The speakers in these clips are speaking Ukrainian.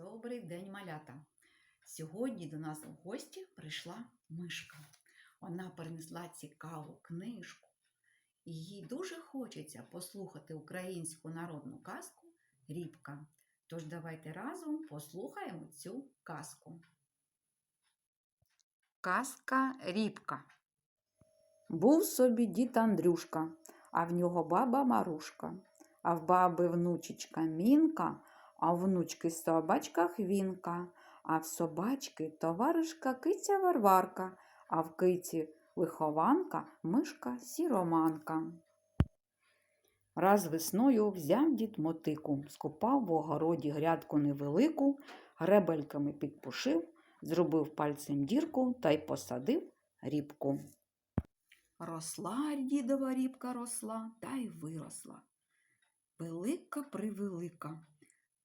Добрий день, малята! Сьогодні до нас у гості прийшла мишка. Вона принесла цікаву книжку. І їй дуже хочеться послухати українську народну казку Рібка. Тож давайте разом послухаємо цю казку. Казка Рібка. Був собі дід Андрюшка, а в нього баба Марушка, а в баби внучечка Мінка, а в внучки собачка Хвінка, а в собачки товаришка киця Варварка, а в киці вихованка мишка сіроманка. Раз весною взяв дід мотику, скопав в огороді грядку невелику, гребельками підпушив, зробив пальцем дірку та й посадив рібку. Росла дідова рібка росла та й виросла. Велика превелика.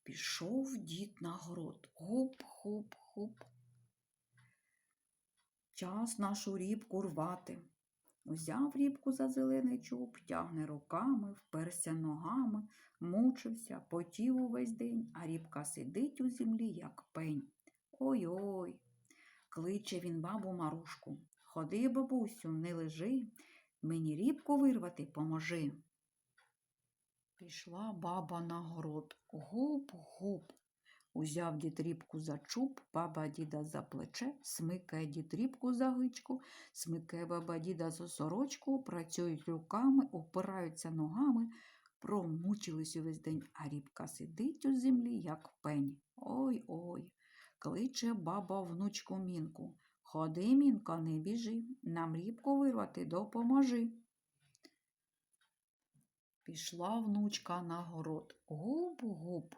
Пішов дід на город. Хуп-хуп-хуп. Час нашу рібку рвати. Узяв рібку за зелений чуб, тягне руками, вперся ногами, мучився, потів увесь день, а рібка сидить у землі, як пень. Ой-ой. Кличе він бабу Марушку. Ходи, бабусю, не лежи, мені рібку вирвати поможи. Пішла баба на город. Гуп-гуп. Узяв дід рібку за чуб, баба діда за плече, смикає дід рібку за гичку, смикає баба діда за сорочку, працюють руками, опираються ногами, промучились увесь день, а рібка сидить у землі, як пень. Ой-ой. Кличе баба внучку мінку. Ходи, мінко, не біжи, нам рібку вирвати допоможи. Пішла внучка на город. Гуп-гуп.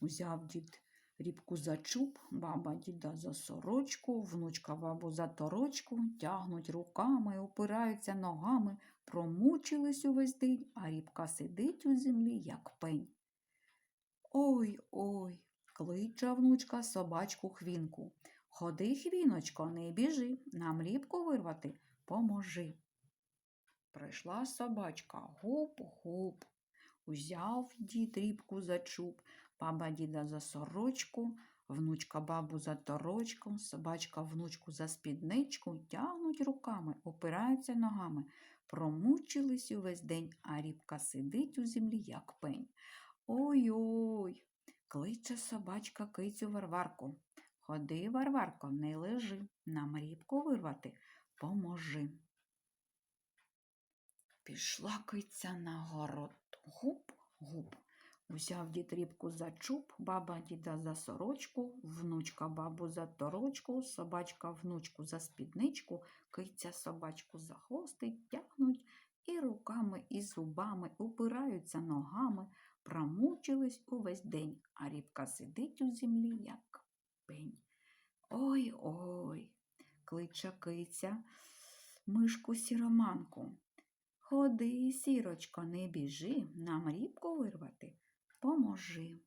Узяв дід рібку за чуб, баба діда за сорочку, внучка бабу за торочку, тягнуть руками, опираються ногами, промучились увесь день, а рібка сидить у землі, як пень. Ой ой, кличе внучка собачку хвінку. Ходи, хвіночко, не біжи, нам рібку вирвати поможи. Прийшла собачка гуп-гуп. Узяв дід рібку за чуб, баба діда за сорочку, внучка бабу за торочку, собачка внучку за спідничку, тягнуть руками, опираються ногами, промучились увесь день, а рібка сидить у землі, як пень. Ой-ой, кличе собачка кицю Варварку. Ходи, Варварко, не лежи, нам рібку вирвати поможи. Пішла киця на город. Гуп-гуп. Узяв дід рібку за чуб, баба діда за сорочку, внучка бабу за торочку, собачка внучку за спідничку, киця собачку за хвостик тягнуть і руками, і зубами упираються ногами, промучились увесь день, а рібка сидить у землі, як пень. Ой-ой, кличе киця, мишку сіроманку. Ходи, сірочко, не біжи, нам рібку вирвати поможи.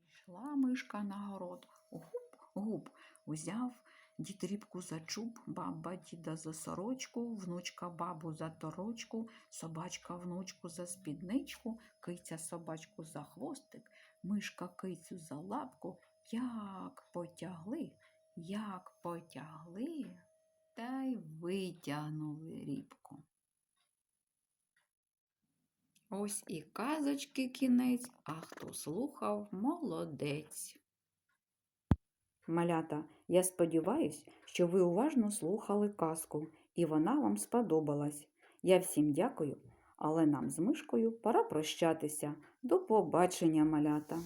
Пішла мишка на город. Гуп-гуп. Узяв дід рібку за чуб, баба діда за сорочку, внучка бабу за торочку, собачка внучку за спідничку, киця собачку за хвостик, мишка кицю за лапку. Як потягли, як потягли, та й витягнули рібку. Ось і казочки кінець, а хто слухав, молодець. Малята, я сподіваюсь, що ви уважно слухали казку, і вона вам сподобалась. Я всім дякую, але нам з мишкою пора прощатися. До побачення, малята!